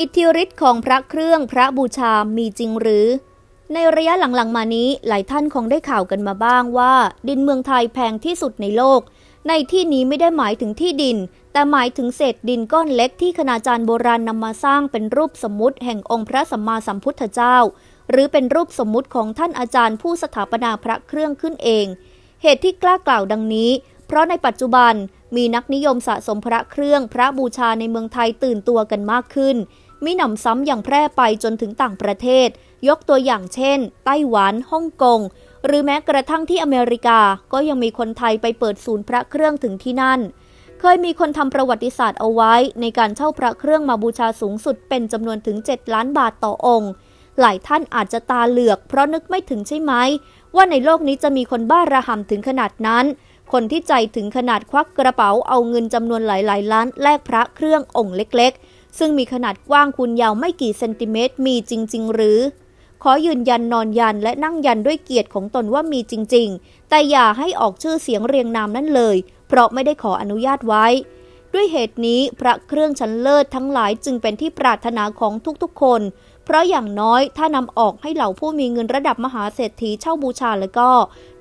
อิทธิฤทธิ์ของพระเครื่องพระบูชามีจริงหรือ ในระยะหลังๆมานี้หลายท่านคงได้ข่าวกันมาบ้างว่า ดินเมืองไทยแพงที่สุดในโลก ในที่นี้ไม่ได้หมายถึงที่ดิน แต่หมายถึงเศษดินก้อนเล็กที่คณาจารย์โบราณนำมาสร้างเป็นรูปสมมุติแห่งองค์พระสัมมาสัมพุทธเจ้า หรือเป็นรูปสมมุติของท่านอาจารย์ผู้สถาปนาพระเครื่องขึ้นเอง เหตุที่กล้ากล่าวดังนี้ เพราะในปัจจุบันมีนักนิยมสะสมพระเครื่องพระบูชาในเมืองไทยตื่นตัวกันมากขึ้น มีหนำซ้ำอย่างแพร่ไปจนถึงต่างประเทศ ยกตัวอย่างเช่น ไต้หวันฮ่องกง หรือแม้กระทั่งที่อเมริกา ก็ยังมีคนไทยไปเปิดศูนย์พระเครื่องถึงที่นั่น เคยมีคนทำประวัติศาสตร์เอาไว้ ในการเช่าพระเครื่องมาบูชาสูงสุดเป็นจำนวนถึง 7 ล้านบาทต่อองค์ หลายท่านอาจจะตาเหลือก เพราะนึกไม่ถึงใช่ไหมว่าในโลกนี้จะมีคนบ้าระห่ำถึงขนาดนั้น คนที่ใจถึงขนาดควักกระเป๋าเอาเงินจำนวนหลายๆล้านแลกพระเครื่ององค์เล็กๆ ซึ่งมีขนาดกว้างคูณยาวไม่กี่เซนติเมตรมีจริง ๆ หรือ ขอยืนยันนอนยันและนั่งยันด้วยเกียรติของตนว่ามีจริง ๆ แต่อย่าให้ออกชื่อเสียงเรียงนามนั้นเลย เพราะไม่ได้ขออนุญาตไว้ ด้วยเหตุนี้พระเครื่องชั้นเลิศทั้งหลายจึงเป็นที่ปรารถนาของทุกๆ คน เพราะอย่างน้อยถ้านำออกให้เหล่าผู้มีเงินระดับมหาเศรษฐีเช่าบูชาแล้วก็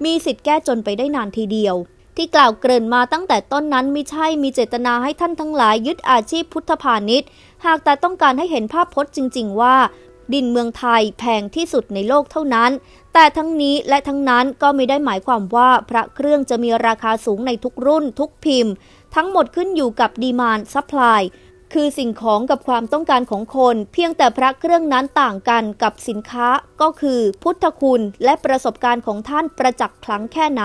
มีสิทธิ์แก้จนไปได้นานทีเดียว ที่กล่าวเกริ่นมาตั้งแต่ต้นนั้นไม่ใช่มีเจตนาให้ท่านทั้งหลายยึดอาชีพพุทธพาณิชย์หากแต่ต้องการให้เห็นภาพพจน์จริง ๆ ว่า ดินเมืองไทยแพงที่สุดในโลกเท่านั้น แต่ทั้งนี้และทั้งนั้นก็ไม่ได้หมายความว่าพระเครื่องจะมีราคาสูงในทุกรุ่น ทุกพิมพ์ ทั้งหมดขึ้นอยู่กับดีมานซัพพลายคือสิ่งของกับความต้องการของคน เพียงแต่พระเครื่องนั้นต่างกันกับสินค้าก็คือ พุทธคุณและประสบการณ์ของท่านประจักษ์ครั้งแค่ไหน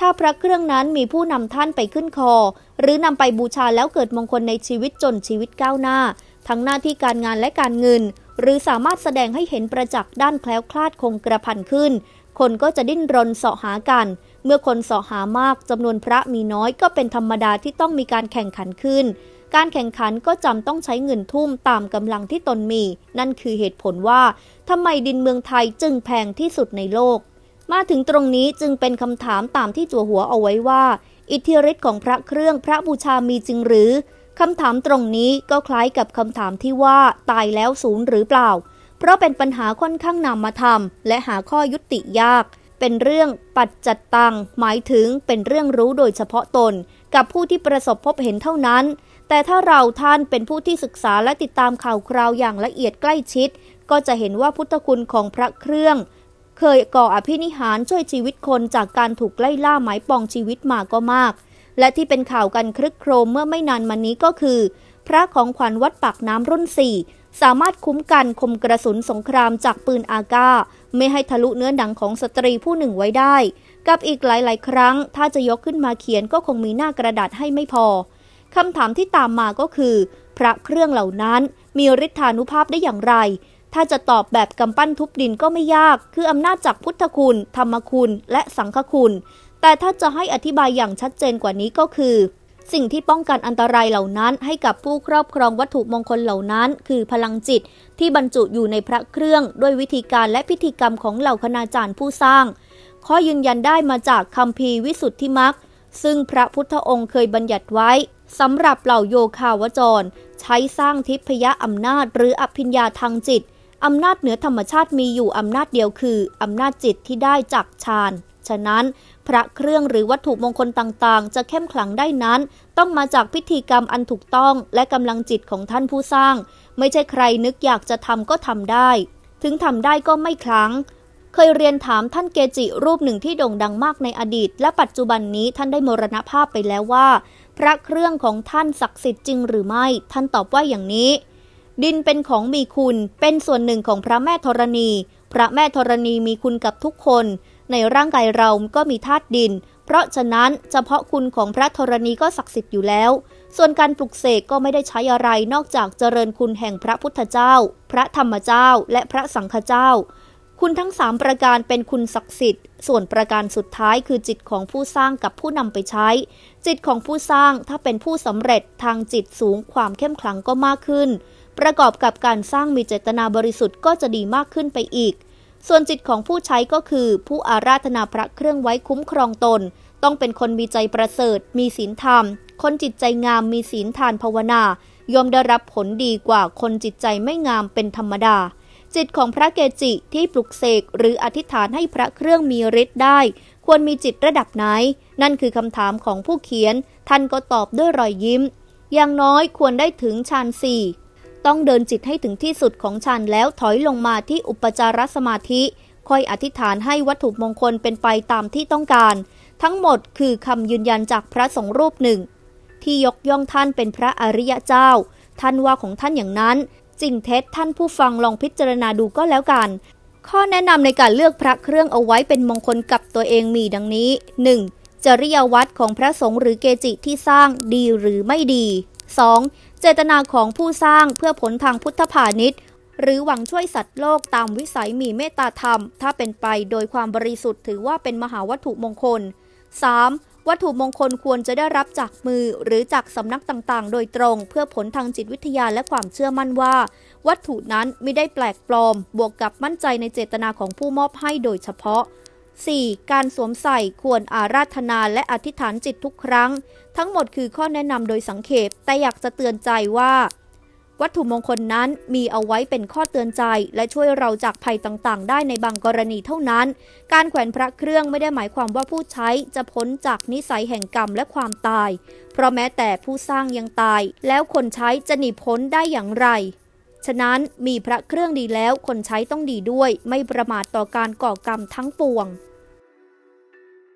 ถ้าพระเครื่องนั้นมีผู้นำท่านไปขึ้นคอ หรือนำไปบูชาแล้วเกิดมงคลในชีวิตจนชีวิตก้าวหน้า ทั้งหน้าที่การงานและการเงิน หรือสามารถแสดงให้เห็นประจักษ์ด้านแคล้วคลาดคงกระพันขึ้น คนก็จะดิ้นรนเสาะหากัน เมื่อคนเสาะหามากจำนวนพระมีน้อยก็เป็นธรรมดาที่ต้องมีการแข่งขันขึ้น การแข่งขันก็จำต้องใช้เงินทุ่มตามกำลังที่ตนมี นั่นคือเหตุผลว่าทำไมดินเมืองไทยจึงแพงที่สุดในโลก มาถึงตรงนี้จึงเป็นคำถามตามที่จัวหัวเอาไว้ว่า อิทธิฤทธิ์ของพระเครื่องพระบูชามีจริงหรือคำถามตรงนี้ก็คล้ายกับคำถามที่ว่าตายแล้วศูนย์หรือเปล่า เพราะเป็นปัญหาค่อนข้างนำมาทำและหาข้อยุติยาก เป็นเรื่องปัจจัดตังหมายถึงเป็นเรื่องรู้โดยเฉพาะตน กับผู้ที่ประสบพบเห็นเท่านั้น แต่ถ้าเราท่านเป็นผู้ที่ศึกษาและติดตามข่าวคราวอย่างละเอียดใกล้ชิด ก็จะเห็นว่าพุทธคุณของพระเครื่อง เคยก่ออภินิหารช่วยชีวิตคนจากการถูกไล่ล่าหมายปองชีวิตมาก็มาก และที่เป็นข่าวกันครึกโครมเมื่อไม่นานมานี้ก็คือ พระของขวัญวัดปากน้ำรุ่น4สามารถคุ้มกันคมกระสุนสงครามจากปืนอากา ไม่ให้ทะลุเนื้อหนังของสตรีผู้หนึ่งไว้ได้ กับอีกหลาย ๆ ครั้ง ถ้าจะยกขึ้นมาเขียนก็คงมีหน้ากระดาษให้ไม่พอคำถามที่ตามมาก็คือ พระเครื่องเหล่านั้นมีฤทธานุภาพได้อย่างไร ถ้าจะตอบแบบกำปั้นทุบดินก็ไม่ยาก คืออำนาจจากพุทธคุณ ธรรมคุณ และสังฆคุณ แต่ถ้าจะให้อธิบายอย่างชัดเจนกว่านี้ก็คือ สิ่งที่ป้องกันอันตรายเหล่านั้น ให้กับผู้ครอบครองวัตถุมงคลเหล่านั้น คือพลังจิตที่บรรจุอยู่ในพระเครื่อง ด้วยวิธีการและพิธีกรรมของเหล่าคณาจารย์ผู้สร้าง ข้อยืนยันได้มาจากคำพีวิสุทธิมักซึ่งพระพุทธองค์เคยบัญญัติไว้สำหรับเหล่าโยคาวจร ใช้สร้างทิพยอำนาจหรืออภิญญาทางจิต อำนาจเหนือธรรมชาติมีอยู่อำนาจเดียวคือ อำนาจจิตที่ได้จากฌาน ฉะนั้น พระเครื่องหรือวัตถุมงคลต่างๆ จะเข้มขลังได้นั้น ต้องมาจากพิธีกรรมอันถูกต้องและกำลังจิตของท่านผู้สร้าง ไม่ใช่ใครนึกอยากจะทำก็ทำได้ ถึงทำได้ก็ไม่ครั้งเคยเรียนถามท่านเกจิรูปหนึ่งที่โด่งดังมากในอดีต และปัจจุบันนี้ท่านได้มรณภาพไปแล้วว่า พระเครื่องของท่านศักดิ์สิทธิ์จริงหรือไม่ ท่านตอบว่าอย่างนี้ ดินเป็นของมีคุณ เป็นส่วนหนึ่งของพระแม่ธรณี พระแม่ธรณีมีคุณกับทุกคน ในร่างกายเราก็มีธาตุดิน เพราะฉะนั้นเฉพาะคุณของพระธรณีก็ศักดิ์สิทธิ์อยู่แล้ว ส่วนการปลุกเสกก็ไม่ได้ใช้อะไรนอกจากเจริญคุณแห่งพระพุทธเจ้า พระธรรมเจ้า และพระสังฆเจ้า คุณทั้งสามประการเป็นคุณศักดิ์สิทธิ์ ส่วนประการสุดท้ายคือจิตของผู้สร้างกับผู้นำไปใช้ จิตของผู้สร้างถ้าเป็นผู้สำเร็จทางจิตสูงความเข้มขลังก็มากขึ้น ประกอบกับการสร้างมีเจตนาบริสุทธิ์ก็จะดีมากขึ้นไปอีก ส่วนจิตของผู้ใช้ก็คือ ผู้อาราธนาพระเครื่องไว้คุ้มครองตน ต้องเป็นคนมีใจประเสริฐ มีศีลธรรม คนจิตใจงามมีศีลทานภาวนาย่อมได้รับผลดีกว่าคนจิตใจไม่งามเป็นธรรมดา จิตของพระเกจิที่ปลุกเสกหรืออธิษฐานให้พระเครื่องมีฤทธิ์ได้ ควรมีจิตระดับไหน นั่นคือคำถามของผู้เขียน ท่านก็ตอบด้วยรอยยิ้ม อย่างน้อยควรได้ถึงฌานสี่ ต้องเดินจิตให้ถึงที่สุดของฌานแล้วถอยลงมาที่อุปจารสมาธิ ค่อยอธิษฐานให้วัตถุมงคลเป็นไปตามที่ต้องการ ทั้งหมดคือคำยืนยันจากพระสงฆ์รูปหนึ่ง ที่ยกย่องท่านเป็นพระอริยเจ้า ท่านว่าของท่านอย่างนั้น จริงเท็จท่านผู้ฟังลองพิจารณาดูก็แล้วกันข้อแนะนำในการเลือกพระเครื่องเอาไว้เป็นมงคลกับตัวเองมีดังนี้ 1. จริยวัตรของพระสงฆ์หรือเกจิที่สร้างดีหรือไม่ดี 2. เจตนาของผู้สร้างเพื่อผลทางพุทธพาณิชย์ หรือหวังช่วยสัตว์โลกตามวิสัยมีเมตตาธรรม ถ้าเป็นไปโดยความบริสุทธิ์ถือว่าเป็นมหาวัตถุมงคล 3. วัตถุมงคลควรจะได้รับจากมือหรือจากสำนักต่างๆ โดยตรง เพื่อผลทางจิตวิทยาและความเชื่อมั่นว่า วัตถุนั้นไม่ได้แปลกปลอม บวกกับมั่นใจในเจตนาของผู้มอบให้โดยเฉพาะ 4. การสวมใส่ควรอาราธนาและอธิษฐานจิตทุกครั้ง ทั้งหมดคือข้อแนะนำโดยสังเขปแต่อยากจะเตือนใจว่า วัตถุมงคลนั้นมีเอาไว้เป็นข้อเตือนใจ และช่วยเราจากภัยต่างๆ ได้ในบางกรณีเท่านั้น การแขวนพระเครื่องไม่ได้หมายความว่าผู้ใช้จะพ้นจากนิสัยแห่งกรรมและความตาย เพราะแม้แต่ผู้สร้างยังตาย แล้วคนใช้จะหนีพ้นได้อย่างไรฉะนั้นมีพระเครื่องดีแล้วคนใช้ต้องดีด้วย ไม่ประมาทต่อการก่อกรรมทั้งปวง